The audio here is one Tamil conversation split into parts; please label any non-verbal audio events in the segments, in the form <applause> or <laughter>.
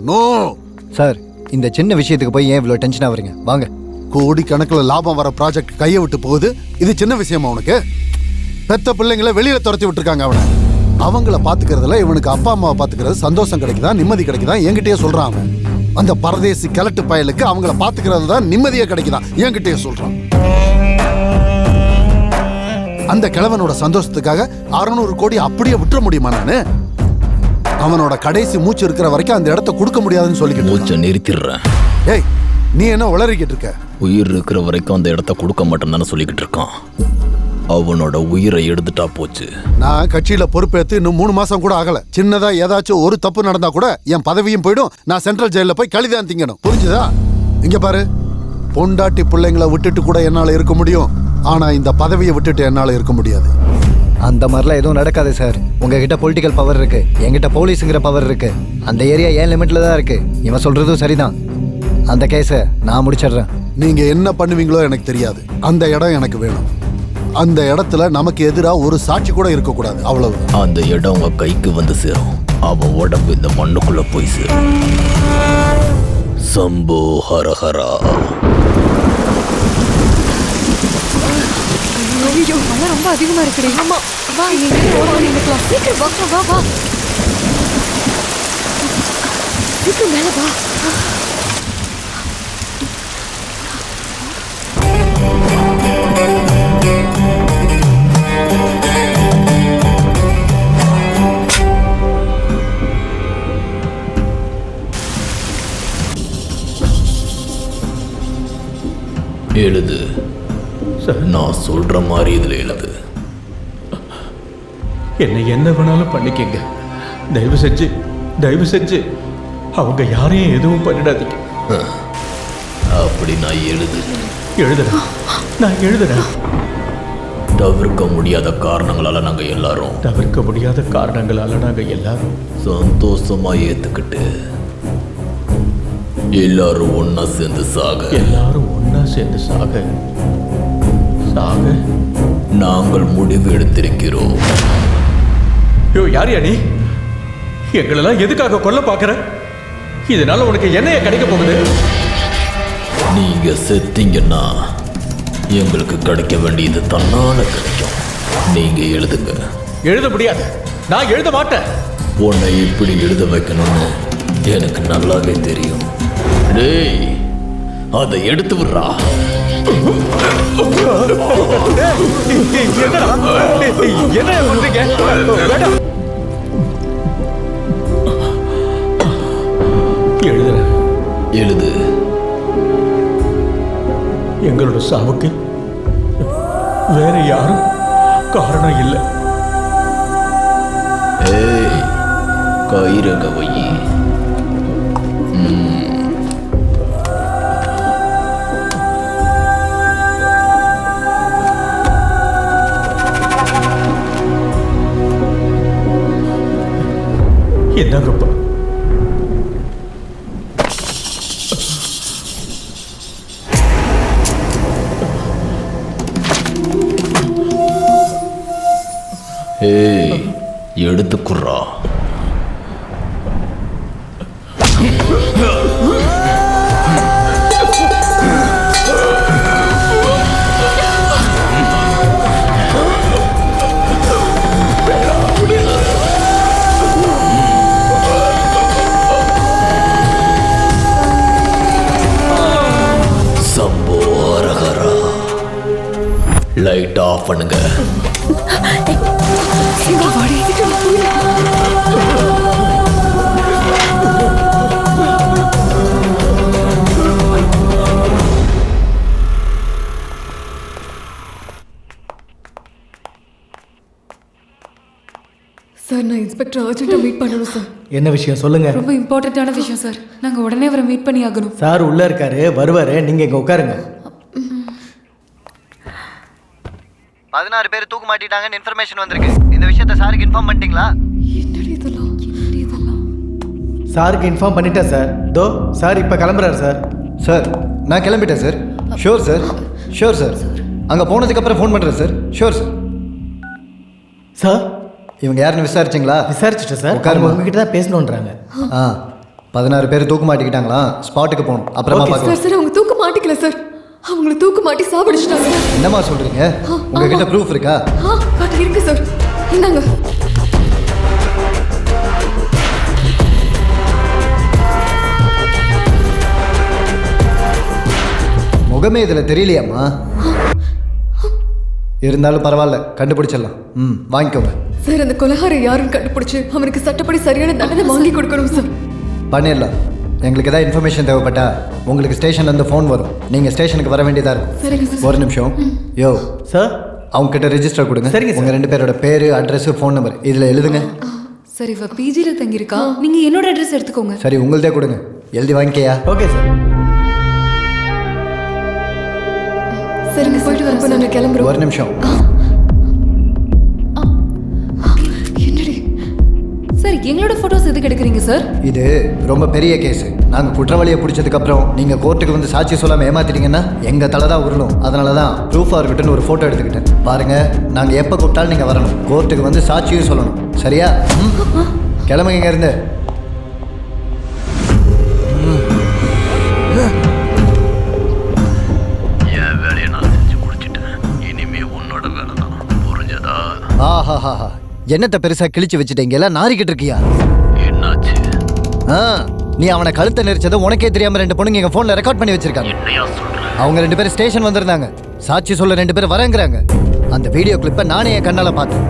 நோ. சார் இந்த சின்ன விஷயத்துக்கு போய் ஏன் இவ்வளோ டென்ஷன் ஆகுறீங்க? வாங்க. கோடிக்கணக்கில் லாபம் வர ப்ராஜெக்ட் கையை விட்டு போகுது. இது சின்ன விஷயமா உனக்கு? பெத்த பிள்ளைங்களை வெளியில துரத்தி விட்டுருக்காங்க அவனை. அவங்கள பாத்துக்கிறதுல இவனுக்கு அப்பா அம்மாவை பாத்துக்கிறது சந்தோஷம் கிடைக்குதா? நிம்மதி கிடைக்குதா? என்கிட்டயே சொல்றான் அவன். அந்த பரதேசி கிழட்டு பயலுக்கு அவங்கள பாத்துக்கிறது தான் நிம்மதியே கிடைக்குதா? என்கிட்டயே சொல்றான். அந்த கிழவனோட சந்தோஷத்துக்காக அறுநூறு கோடி அப்படியே விட்டுற முடியுமா நானு? அவனோட கடைசி மூச்சு இருக்கிற வரைக்கும் அந்த இடத்த கொடுக்க முடியாதுன்னு சொல்லிக்கிட்டு இருக்கான். மூச்சை நிறுத்திடுறேன். ஏய் நீ என்ன உளறிக்கிட்டு இருக்க? உயிர் இருக்கிற வரைக்கும் அந்த இடத்த கொடுக்க மாட்டேன்னு சொல்லிக்கிட்டு இருக்கான். அவனோட உயிரை எடுத்துட்டா போச்சு. நான் கட்சியில பொறுப்பேற்று இன்னும் மூணு மாசம் கூட ஆகல. சின்னதா ஏதாச்சும் ஒரு தப்பு நடந்தா கூட என் பதவியும் போயிடும். நான் சென்ட்ரல் ஜெயில போய் கழிதான் திங்கணும். புரிஞ்சுதா? இங்க பாரு. பொண்டாட்டி பிள்ளைங்களை விட்டுட்டு கூட என்னால இருக்க முடியும். ஆனா இந்த பதவியை விட்டுட்டு என்னால இருக்க முடியாது. அந்த மாதிரிலாம் எதுவும் நடக்காது சார் உங்ககிட்ட பொலிட்டிக்கல் பவர் இருக்கு. என்கிட்ட போலீஸுங்கிற பவர் இருக்கு. அந்த ஏரியா ஏன் லிமிட்ல தான் இருக்கு? இவன் சொல்றதும் சரிதான். அந்த கேஸை நான் முடிச்சிடுறேன். நீங்க என்ன பண்ணுவீங்களோ எனக்கு தெரியாது. அந்த இடம் எனக்கு வேணும். அந்த இடத்துல நமக்கு எதிரா ஒரு சாட்சி கூட இருக்கக்கூடாது. அவ்வளவு. அந்த இடம் உங்க கைக்கு வந்து சேரும். அவன் உடம்பு இந்த மண்ணுக்குள்ள போய் சேரும். சம்போ ஹரஹரா. ஐயோ மழை ரொம்ப அதிகமா இருக்குடி. ஆமா. வா நீங்க ஓடி நின்னுக்கலாம் சீக்கிரம் வா வா வா. சீக்கிரம் மேல வா. எழுது. நான் சொல்ற மாதிரி இதுல எழுது. என்னை என்ன வேணாலும் பண்ணிக்கங்க. தயவு செஞ்சு தயவு செஞ்சு. அவங்க யாரையும் எதுவும் பண்ணிடாதீங்க. அப்படி நான் எழுது. எழுதுறேன் நான் எழுதுறேன் தவிர்க்க முடியாத காரணங்களால நாங்க எல்லாரும். தவிர்க்க முடியாத காரணங்களால நாங்க எல்லாரும். சந்தோஷமா ஏத்துக்கிட்டு எல்லாரும் ஒண்ணா சேர்ந்து சாக. எல்லாரும் ஒண்ணா சேர்ந்து சாக. சாக நாங்கள் முடிவு எடுத்திருக்கிறோம். ஐயோ யார் யா நீ? எங்களெல்லாம் எதுக்காக கொல்ல பார்க்கற? இதனால உனக்கு என்னைய கிடைக்க போகுது? நீங்க செத்தீங்கன்னா எங்களுக்கு கிடைக்க வேண்டியது தன்னால கிடைக்கும். நீங்க எழுதுங்க. எழுத முடியாது. நான் எழுத மாட்டேன். உன்னை இப்படி எழுத வைக்கணும்னு எனக்கு நல்லாவே தெரியும். டேய் அதை எடுத்து விடுறா. என்ன பண்றீங்க எழுதுறேன். எழுது. எங்களோட சாவுக்கு வேற யாரும் காரணம் இல்லை. ஏய் கயிறக வையி என்னங்கப்பா ஏய் லைட் ஆஃப் பண்ணுங்க. சார் நான் இன்ஸ்பெக்டர் அர்ஜென்ட்டாக மீட் பண்ணணும் சார் என்ன விஷயம்? சொல்லுங்க. ரொம்ப இம்பார்ட்டண்ட்டான விஷயம் சார் நாங்கள் உடனே அவரை மீட் பண்ணி ஆகணும் சார் உள்ள இருக்காரு வருவாரு நீங்க இங்க உட்காருங்க. பதினாறு பேர் தூக்கு மாட்டிட்டாங்கன்னு இன்ஃபர்மேஷன் வந்திருக்கு. இந்த விஷயத்த சாருக்கு இன்ஃபார்ம் பண்ணிட்டீங்களா? சாருக்கு இன்ஃபார்ம் பண்ணிட்டேன் சார் தோ சார் இப்போ கிளம்புறாரு சார் சார் நான் கிளம்பிட்டேன் sir sure sir sure sir அங்கே போனதுக்கப்புறம் ஃபோன் பண்ணுறேன் சார் ஷோர் சார் சார் இவங்க யாருன்னு விசாரிச்சிங்களா? விசாரிச்சுட்டேன் சார் உட்காருமா. உங்ககிட்ட தான் பேசணுன்றாங்க ஆ பதினாறு பேர் தூக்கு மாட்டிக்கிட்டாங்களா ஸ்பாட்டுக்கு போகணும். அப்புறமா பார்க்கலாம் சார் சார் அவங்க தூக்க மாட்டிக்கல சார் அவங்கள தூக்க மாட்டி சாவடிச்சிட்டாங்க. சார் என்னம்மா சொல்றீங்க? உங்ககிட்ட ப்ரூஃப் இருக்கா? ஆ அது இருக்கு சார் இந்தாங்க. முகமே இதில் தெரியலையாம்மா? இருந்தாலும் பரவாயில்ல கண்டுபிடிச்சிடலாம். ம் வாங்கிக்கோங்க. சார் அந்த கொலகாரை யாருன்னு கண்டுபிடிச்சு அவனுக்கு சட்டப்படி சரியான தண்டனை வாங்கி கொடுக்கணும் சார் பண்ணிடலாம். எங்களுக்கு ஏதாவது இன்ஃபர்மேஷன் தேவைப்பட்டா உங்களுக்கு ஸ்டேஷன்லேருந்து ஃபோன் வரும். நீங்கள் ஸ்டேஷனுக்கு வர வேண்டியதாக இருக்கும். ஒரு நிமிஷம். யோ சார் அவங்க கிட்ட ரெஜிஸ்டர் கொடுங்க. சரிங்க சார். உங்க ரெண்டு பேரோட பேரு அட்ரஸ் ஃபோன் நம்பர் இதில் எழுதுங்க. சார் இவ பிஜில தங்கியிருக்கா. நீங்க என்னோட அட்ரஸ் எடுத்துக்கோங்க. சரி உங்கள்தே கொடுங்க. எழுதி வாங்கிக்கையா? ஓகே சார் சரிங்க போயிட்டு வரப்போ நாங்கள் கிளம்புறோம். ஒரு நிமிஷம். சார் எங்களோட போட்டோஸ் எதுக்கு எடுக்கிறீங்க சார் இது ரொம்ப பெரிய கேஸ் நாங்கள் குற்றவாளியை பிடிச்சதுக்கு அப்புறம் நீங்கள் கோர்ட்டுக்கு வந்து சாட்சி சொல்லாமல் ஏமாத்திட்டீங்கன்னா எங்கள் தலை தான் உருளும். அதனால தான் ப்ரூஃபாக இருக்கட்டும்னு ஒரு ஃபோட்டோ எடுத்துக்கிட்டேன். பாருங்க நாங்கள் எப்போ கூப்பிட்டாலும் நீங்கள் வரணும். கோர்ட்டுக்கு வந்து சாட்சியும் சொல்லணும். சரியா? கிளம்புங்க இங்க இருந்து என் என்னத்தை பெருசாக கிழிச்சு வச்சுட்டீங்க? எல்லாம் நாரிக்கிட்டு இருக்கியா? என்னாச்சு? ஆ நீ அவனை கழுத்தை நெரிச்சதை உனக்கே தெரியாம ரெண்டு பொண்ணுங்க எங்க போன்ல ரெக்கார்ட் பண்ணி வச்சிருக்காங்க. அவங்க ரெண்டு பேரும் ஸ்டேஷன் வந்திருந்தாங்க. சாட்சி சொல்ல ரெண்டு பேரும் வரேங்கிறாங்க. அந்த வீடியோ கிளிப்பை நானே என் கண்ணால பார்த்தேன்.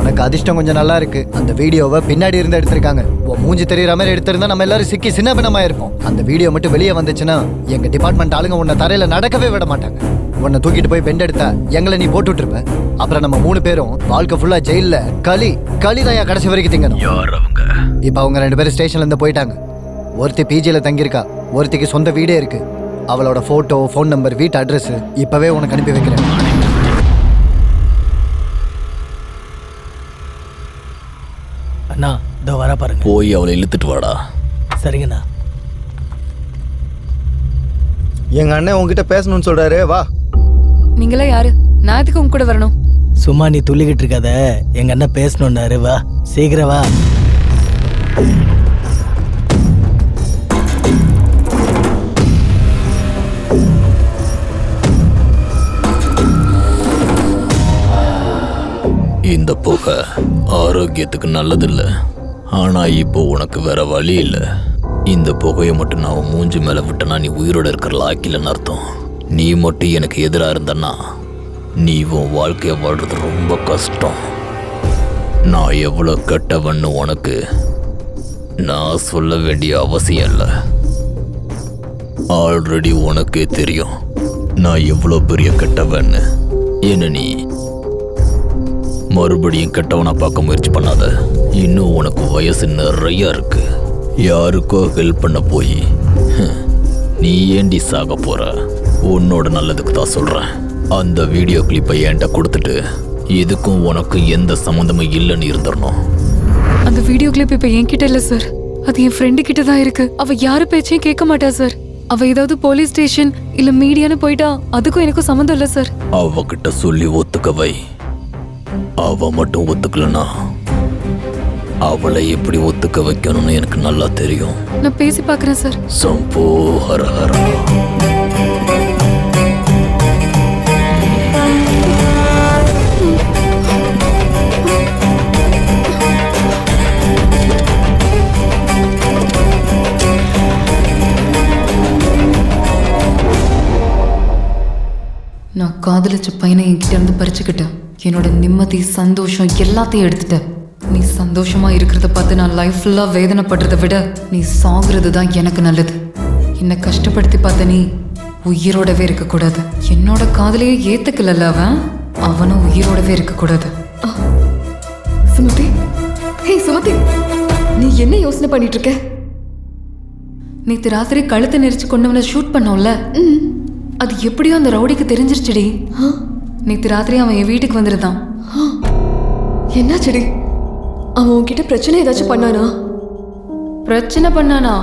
உனக்கு அதிர்ஷ்டம் கொஞ்சம் நல்லா இருக்கு. அந்த வீடியோவை பின்னாடி இருந்து எடுத்திருக்காங்க. உன் மூஞ்சி தெரியற மாதிரி எடுத்திருந்தா நம்ம எல்லாரும் சிக்கி சின்ன பின்னமா இருப்போம். அந்த வீடியோ மட்டும் வெளியே வந்துச்சுன்னா எங்க டிபார்ட்மெண்ட் ஆளுங்க உன்னை தரையில நடக்கவே விட மாட்டாங்க. உன்னை தூக்கிட்டு போய் பெண்ட் எடுத்தா எங்களை நீ போட்டு விட்டுருப்ப. அப்புறம் நம்ம மூணு பேரும் வாழ்க்கை ஃபுல்லா ஜெயில்ல களி களி தான் கடைசி வரைக்கும் திங்கணும். இப்போ அவங்க ரெண்டு பேரும் ஸ்டேஷன்ல இருந்து போயிட்டாங்க. ஒருத்தி பிஜியில் தங்கியிருக்கா. ஒருத்திக்கு சொந்த வீடே இருக்கு. அவளோட ஃபோட்டோ ஃபோன் நம்பர் வீட்டு அட்ரஸ் இப்போவே உனக்கு அனுப்பி வைக்கிறேன். அண்ணா இதோ வர பாருங்க. போய் அவளை இழுத்துட்டு வாடா. சரிங்கண்ணா. எங்க அண்ணன் உங்ககிட்ட பேசணும்னு சொல்றாரு வா. நீங்களா யாரு? நான் எதுக்கு உங்க கூட வரணும்? சும்மா நீ துள்ளிக்கிட்டு இருக்காத. எங்க அண்ணன் பேசணுன்னாரு வா. சீக்கிரம் வா. இந்த புகை ஆரோக்கியத்துக்கு நல்லதில்லை. ஆனால் இப்போ உனக்கு வேற வழி இல்லை. இந்த புகையை மட்டும் நான் மூஞ்சி மேலே விட்டனா நீ உயிரோட இருக்கிற லாக்கிலன்னு அர்த்தம். நீ மட்டும் எனக்கு எதிராக இருந்தன்னா நீ உன் வாழ்க்கையை வாழ்றது ரொம்ப கஷ்டம். நான் எவ்வளோ கெட்டவன்னு உனக்கு நான் சொல்ல வேண்டிய அவசியம் இல்லை. ஆல்ரெடி உனக்கே தெரியும். நான் எவ்வளோ பெரிய கெட்டவன்னு. என்ன நீ மறுபடியும் கெட்டவனா பார்க்க முயற்சி பண்ணாத. இன்னும் உனக்கு வயசு நிறைய இருக்கு. யாருக்கோ ஹெல்ப் பண்ண போய் நீ ஏண்டி சாக போற? உன்னோட நல்லதுக்கு தான் சொல்றேன். அந்த வீடியோ கிளிப்பை என்கிட்ட கொடுத்துட்டு இதுக்கும் உனக்கு எந்த சம்மந்தமும் இல்லைன்னு இருந்துடணும். அந்த வீடியோ கிளிப் இப்ப என்கிட்ட இல்ல சார் அது என் ஃப்ரெண்டு கிட்ட தான் இருக்கு. அவ யாரு பேச்சையும் கேட்க மாட்டா சார் அவ ஏதாவது போலீஸ் ஸ்டேஷன் இல்ல மீடியான்னு போயிட்டா அதுக்கும் எனக்கும் சம்மந்தம் இல்ல சார் அவகிட்ட சொல்லி ஒத்துக்க வை. அவ மட்டும் ஒத்துக்கலனா? அவளை எப்படி ஒத்துக்க வைக்கணும்னு எனக்கு நல்லா தெரியும். நான் பேசி பார்க்கறேன் சார். சம்போ ஹர ஹரா. நான் காதலிச்ச பையனை என்கிட்ட இருந்து பறிச்சுக்கிட்டேன். என்னோட நிம்மதி சந்தோஷம் எல்லாத்தையும் எடுத்துட்டேன் நீ சந்தோஷமா இருக்கிறத பார்த்து நான் லைஃப் ஃபுல்லா வேதனைப்படுறத விட நீ சாகுறது தான் எனக்கு நல்லது. என்னை கஷ்டப்படுத்தி பார்த்த நீ உயிரோடவே இருக்கக்கூடாது. என்னோட காதலையே ஏத்துக்கலல்ல அவன்? அவனும் உயிரோடவே இருக்கக்கூடாது. சுமதி. ஹே சுமதி. நீ என்ன யோசனை பண்ணிட்டு இருக்க? நேத்து ராத்திரி கழுத்தை நெரிச்சு கொண்டவனை ஷூட் பண்ணோம்ல? அது எப்படியோ அந்த ரவுடிக்கு தெரிஞ்சிருச்சுடி. நேத்து ராத்திரி அவன் என் வீட்டுக்கு வந்திருந்தான். என்னாச்சடி அவன் உன்கிட்ட பிரச்சனை ஏதாச்சும் பண்ணானா? பிரச்சனை பண்ணானா?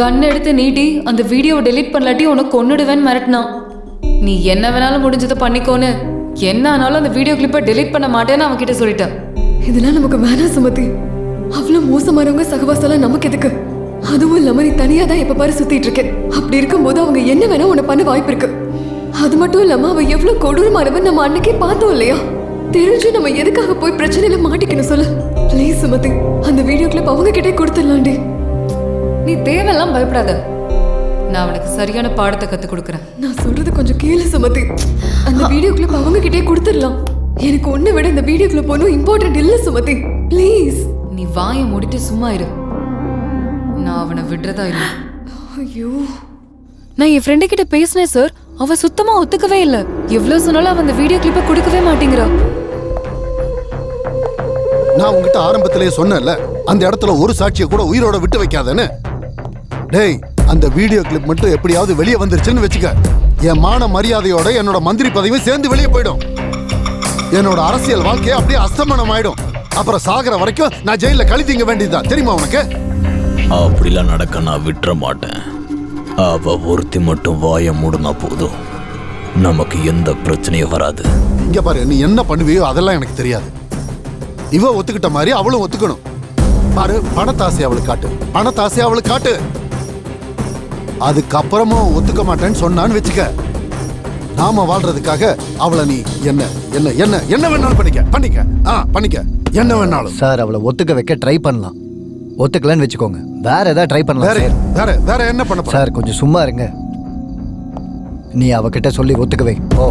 கன் எடுத்து நீட்டி அந்த வீடியோவை டெலீட் பண்ணலாட்டி உனக்கு கொன்னுடுவேன்னு மிரட்டினான். நீ என்ன வேணாலும் முடிஞ்சதை பண்ணிக்கோன்னு. என்ன ஆனாலும் அந்த வீடியோ கிளிப்பை டெலீட் பண்ண மாட்டேன்னு அவன் கிட்ட சொல்லிட்டேன். இதெல்லாம் நமக்கு வேணாம் சுமதி. அவ்வளோ மோசமானவங்க சகவாசம்லாம் நமக்கு எதுக்கு? அதுவும் இல்லாம நீ தனியா தான் எப்ப பாரு சுத்திட்டு இருக்க அப்படி இருக்கும்போது அவங்க என்ன வேணா உன்னை பண்ண வாய்ப்பு இருக்கு. அது மட்டும் இல்லாம அவ எவ்வளவு கொடூரமானவன் நம்ம அன்னைக்கே பார்த்தோம் இல்லையா? தெரிஞ்சு நம்ம எதுக்காக போய் பிரச்சனையில மாட்டிக்கணும் சொல்லு. ப்ளீஸ் சுமதி அந்த வீடியோ கிளிப் அவங்க கிட்டே கொடுத்துடலாண்டி. நீ தேவையெல்லாம் பயப்படாத. நான் அவனுக்கு சரியான பாடத்தை கத்து கொடுக்குறேன். நான் சொல்றது கொஞ்சம் கேளு சுமதி. அந்த வீடியோ கிளிப் அவங்க கிட்டே கொடுத்துடலாம். எனக்கு ஒண்ணு விட இந்த வீடியோ கிளிப் ஒன்றும் இம்பார்ட்டன்ட் இல்ல சுமதி. ப்ளீஸ் நீ வாயை மூடிட்டு சும்மா இரு. நான் அவனை விடுறதா இல்லை. ஐயோ. நான் என் ஃப்ரெண்டு கிட்ட பேசினேன் சார் அவ சுத்தமா ஒத்துக்கவே இல்ல. எவ்வளவு சொன்னாலும் அவன் அந்த வீடியோ கிளிப்பை கொடுக்கவே மாட்டேங்கிறா. நான் உங்ககிட்ட ஆரம்பத்திலேயே சொன்னேன்ல அந்த இடத்துல ஒரு சாட்சியை கூட உயிரோட விட்டு வைக்காதேன்னு. டேய் அந்த வீடியோ கிளிப் மட்டும் எப்படியாவது வெளியே வந்துருச்சுன்னு வச்சுக்க. என் மான மரியாதையோட என்னோட மந்திரி பதவியும் சேர்ந்து வெளியே போயிடும். என்னோட அரசியல் வாழ்க்கையை அப்படியே அஸ்தமனம் ஆயிடும் அப்புறம் சாகிற வரைக்கும் நான் ஜெயில கழி திங்க வேண்டியதுதான். தெரியுமா உனக்கு? அப்படிலாம் நடக்க நான் விட்டுற மாட்டேன். அவ ஒருத்தி மட்டும் வாயை மூடுனா போதும். நமக்கு எந்த பிரச்சனையும் வராது. இங்க பாரு நீ என்ன பண்ணுவியோ அதெல்லாம் எனக்கு தெரியாது. இவ ஒத்துக்கிட்ட மாதிரி அவளும் ஒத்துக்கணும். பாரு பணத்தாசை அவளுக்கு காட்டு. பணத்தாசை அவளுக்கு காட்டு. அதுக்கப்புறமும் ஒத்துக்க மாட்டேன்னு சொன்னான்னு வச்சுக்க. நாம வாழ்றதுக்காக அவளை நீ என்ன என்ன என்ன என்ன வேணாலும் பண்ணிக்க. பண்ணிக்க. ஆ பண்ணிக்க. என்ன வேணாலும். சார் அவளை ஒத்துக்க வைக்க ட்ரை பண்ணலாம். ஒத்துக்கலன்னு வச்சுக்கோங்க. வேற ஏதாவது ட்ரை பண்ணலாம் வேற சார் வேற வேற என்ன பண்ண போற? சார் கொஞ்சம் சும்மா இருங்க. நீ அவகிட்ட சொல்லி ஒத்துக்கவே. ஓ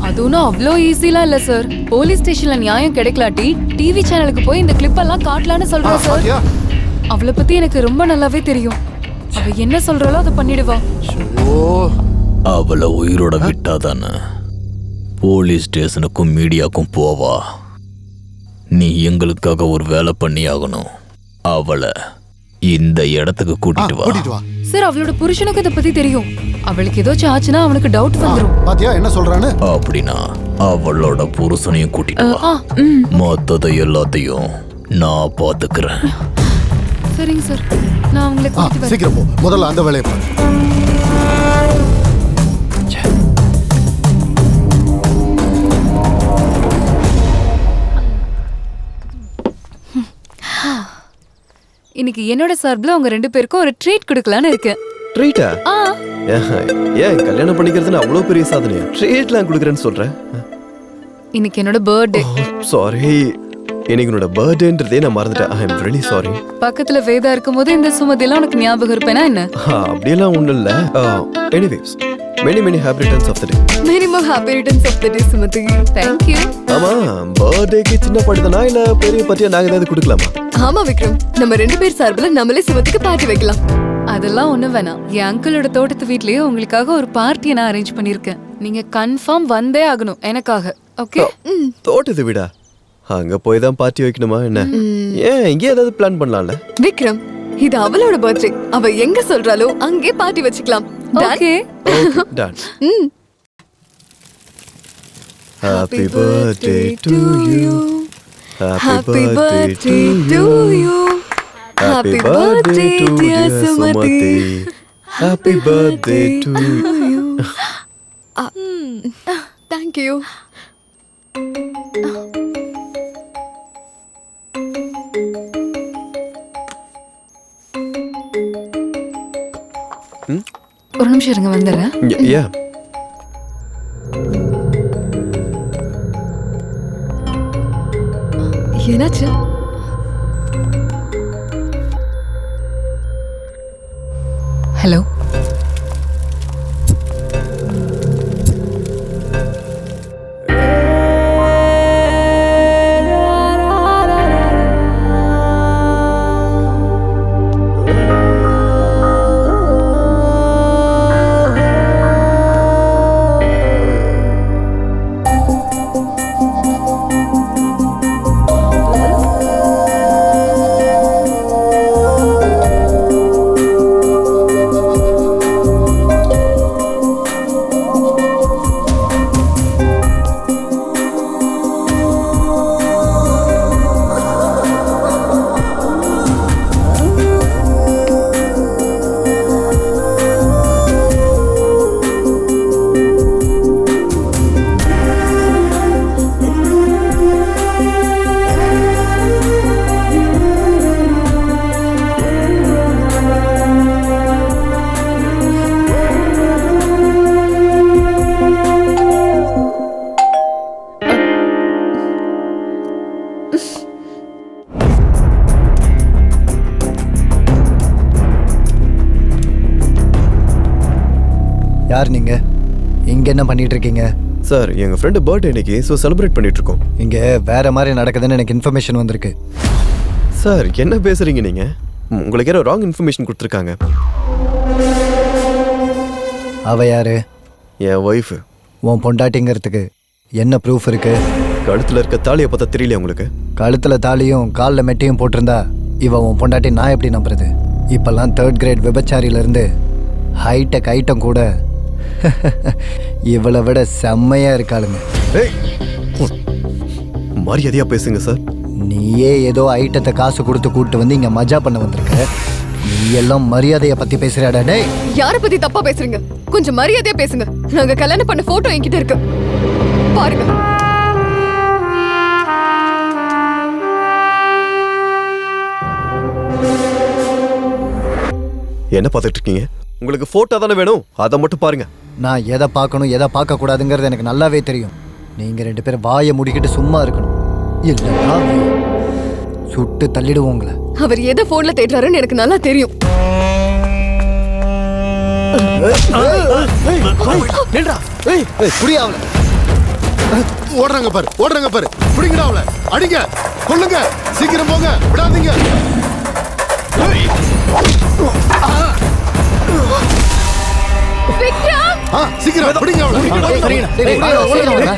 அது ஒன்றும் அவ்வளோ ஈஸிலாம் இல்ல சார் போலீஸ் ஸ்டேஷன்ல நியாயம் கிடைக்கலாட்டி டிவி சேனலுக்கு போய் இந்த கிளிப் எல்லாம் காட்டலான்னு ஆ, சொல்றேன் சார் பாத்தியா? அவளை பத்தி எனக்கு ரொம்ப நல்லாவே தெரியும். அவ என்ன சொல்றாளோ அதை பண்ணிடுவா. ஓ அவளை உயிரோட விட்டாதானே? போலீஸ் ஸ்டேஷனுக்கும் மீடியாக்கும் போவா. நீ எங்களுக்காக ஒரு வேலை பண்ணி ஆகணும் அவளை இந்த இடத்துக்கு கூட்டிட்டு வா. கூட்டிட்டு வா. சார் அவளோட புருஷனுக்கு இதை பத்தி தெரியும். அவளுக்கு ஏதாச்சும் ஆச்சுன்னா அவனுக்கு டவுட் ஆ, வந்துரும். பாத்தியா? என்ன சொல்றான்னு? அப்படின்னா அவளோட புருஷனையும் கூட்டிட்டு வா. மொத்ததை எல்லாத்தையும் நான் பாத்துக்கிறேன். சரிங்க சார். நான் வரேன். சீக்கிரம் போ. முதல்ல அந்த வேலையை பாரு. இன்னைக்கு என்னோட சார்பில் உங்க ரெண்டு பேருக்கும் ஒரு ட்ரீட் கொடுக்கலான்னு இருக்கேன். ட்ரீட்டா ஆ. ஏன் கல்யாணம் பண்ணிக்கிறதுன்னு அவ்வளோ பெரிய சாதனையா? ட்ரீட்லாம் கொடுக்குறேன்னு சொல்கிறேன் இன்னைக்கு என்னோட பர்த்டே சாரி எனக்கு உன்னோட பர்த்டேன்றதே நான் மறந்துட்டேன். ஐ சாரி பக்கத்துல வேதா இருக்கும்போது இந்த சுமதியெல்லாம் உனக்கு ஞாபகம் இருப்பேனா என்ன? அப்படியெல்லாம் ஒன்றும் இல்லை. Anyways many many happy returns of the day minimum happy returns of the day Sumathi thank you ஆமா பர்த்டேக்கு சின்ன படுதனா இல்ல பெரிய பட்டியா நாங்க ஏதாவது கொடுக்கலாமா? ஆமா விக்ரம். நம்ம ரெண்டு பேர் சார்பில் நம்மளே சுமதிக்கு பார்ட்டி வைக்கலாம். அதெல்லாம் ஒண்ணு வேணாம். என் அங்கிளோட தோட்டத்து வீட்லயே உங்களுக்காக ஒரு பார்ட்டியை நான் அரேஞ்ச் பண்ணிருக்கேன் நீங்க கன்ஃபார்ம் வந்தே ஆகணும் எனக்காக. ஓகே தோட்டத்தை விடா? அங்க போய் தான் பார்ட்டி வைக்கணுமா என்ன? ஏன் இங்கே ஏதாவது பிளான் பண்ணலாம்ல? விக்ரம் இது அவளோட பர்த்டே அவ எங்க சொல்றாளோ அங்கே பார்ட்டி வச்சுக்கலாம்? Okay done. Happy birthday to you. Happy birthday to you. Happy birthday, dear Sumati. Happy birthday to <laughs> ah, hmm. ah, you. Thank you. ஒரு நிமிஷம் இருங்க வந்துடுறேன். என்னாச்சு? ஹலோ? பண்ணிட்டு இருக்கீங்க சார் எங்க ஃப்ரெண்டு பர்த்டே இன்னைக்கு ஸோ செலிப்ரேட் பண்ணிட்டு இருக்கோம் இங்க வேற மாதிரி நடக்குதுன்னு எனக்கு இன்ஃபர்மேஷன் வந்திருக்கு. சார் என்ன பேசுறீங்க நீங்க? உங்களுக்கு யாரோ ராங் இன்ஃபர்மேஷன் கொடுத்துருக்காங்க. அவ யாரு? என் ஒய்ஃபு உன் பொண்டாட்டிங்கிறதுக்கு என்ன ப்ரூஃப் இருக்கு? கழுத்துல இருக்க தாலியை பார்த்தா தெரியல உங்களுக்கு? கழுத்துல தாலியும் காலில் மெட்டியும் போட்டிருந்தா இவ உன் பொண்டாட்டி நான் எப்படி நம்புறது? இப்பெல்லாம் தேர்ட் கிரேட் விபச்சாரியில இருந்து ஹைடெக் ஐட்டம் கூட <laughs> இவளை விட செம்மையா இருக்காளுங்க. ஏய் மரியாதையா பேசுங்க சார் நீயே ஏதோ ஐட்டத்தை காசு கொடுத்து கூட்டு வந்து இங்க மஜா பண்ண வந்திருக்க. நீ எல்லாம் மரியாதையை பத்தி பேசுறியாடா டேய். யார பத்தி தப்பா பேசுறீங்க? கொஞ்சம் மரியாதையா பேசுங்க. நாங்க கல்யாணம் பண்ண போட்டோ என்கிட்ட இருக்கு. பாருங்க. என்ன பார்த்துட்டு இருக்கீங்க? உங்களுக்கு போட்டோ தானே வேணும்? அதை மட்டும் பாருங்க. நான் எதை பார்க்கணும் எதை பார்க்க கூடாதுங்கிறது எனக்கு நல்லாவே தெரியும். நீங்க ரெண்டு பேரும் வாயை முடிக்கிட்டு சும்மா இருக்கணும். இல்லைன்னா சுட்டு தள்ளிடுவோம் உங்களை. அவர் எதை போன்ல தேடுறாருன்னு எனக்கு நல்லா தெரியும். ஏய் புரியா அவளை. ஓடுறாங்க பாரு ஓடுறாங்க பாரு. பிடிங்கடா அவளை. அடிங்க கொல்லுங்க. சீக்கிரம் போங்க விடாதீங்க. சீக்கிரம் பிடிங்க அவளை. வா, விக்ரம் வா, போயிடலாம்.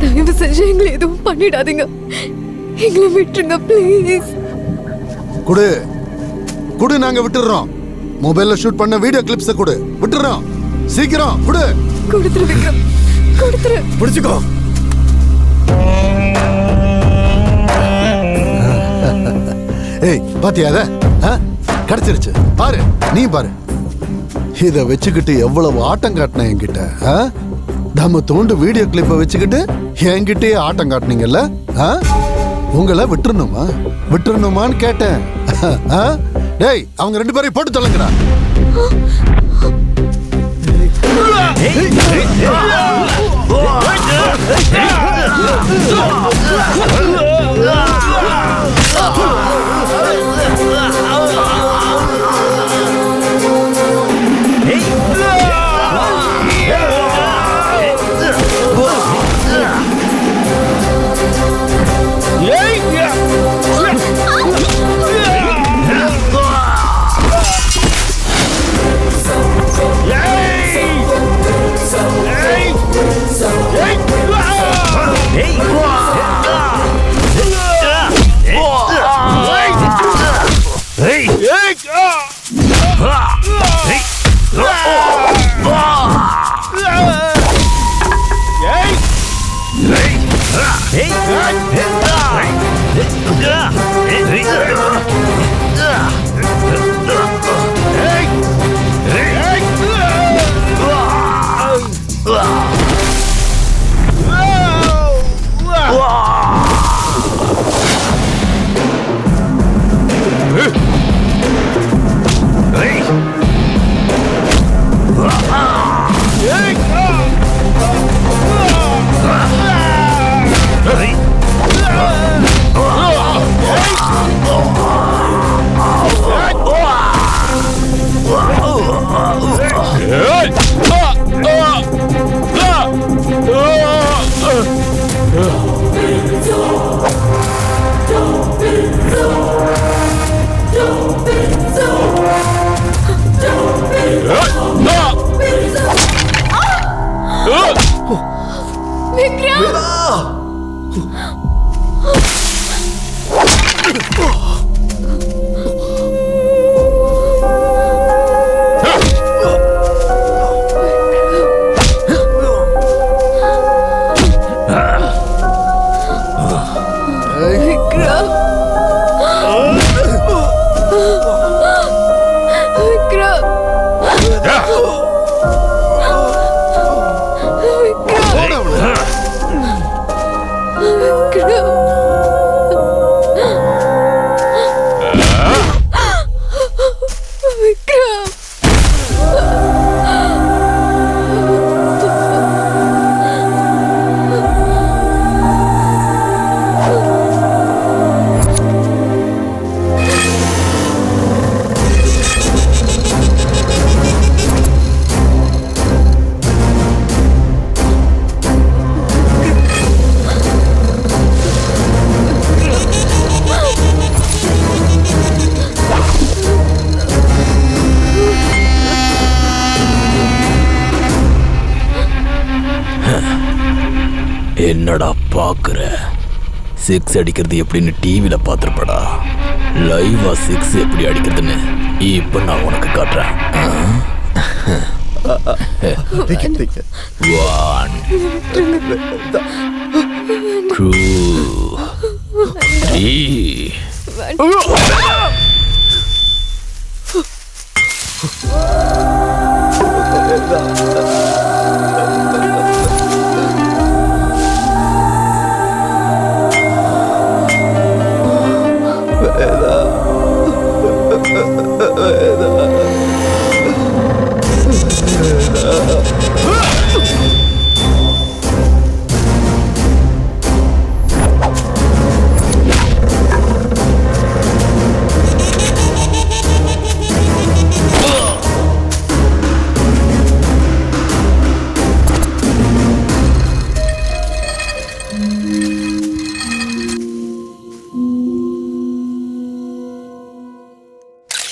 தயவு செஞ்சு எங்களை எதுவும் பண்ணிடாதீங்க. எங்களை விட்டுருங்க ப்ளீஸ் குடு. குடு நாங்க விட்டுறோம். மொபைல்ல ஷூட் பண்ண வீடியோ கிளிப்ஸ் கொடு. விட்டுறோம். சீக்கிரம் குடு. கொடுத்துரு விக்ரம். கொடுத்துரு. பிடிச்சுக்கோ. ஏய் பாத்தியா அத ஆ? கிடைச்சிருச்சு பாரு நீ பாரு இத வச்சுக்கிட்டு எவ்வளவு ஆட்டம் காட்டின என்கிட்ட ஆ? நம்ம தோண்டு வீடியோ கிளிப்பை வச்சுக்கிட்டு என்கிட்டயே ஆட்டம் காட்டினீங்கல்ல ஆ? உங்களை விட்டுறணுமா விட்டுறணுமான்னு கேட்டேன் ஆ? டேய் அவங்க ரெண்டு பேரையும் போட்டு தொலைங்கிறான் 으악! 으악! 으악! என்னடா பார்க்குற சிக்ஸ் அடிக்கிறது எப்படின்னு டிவியில் பார்த்துருப்படா. லைவாக சிக்ஸ் எப்படி அடிக்கிறதுன்னு இப்போ நான் உனக்கு காட்டுறேன். ஒன் டூ த்ரீ வேண்டாம்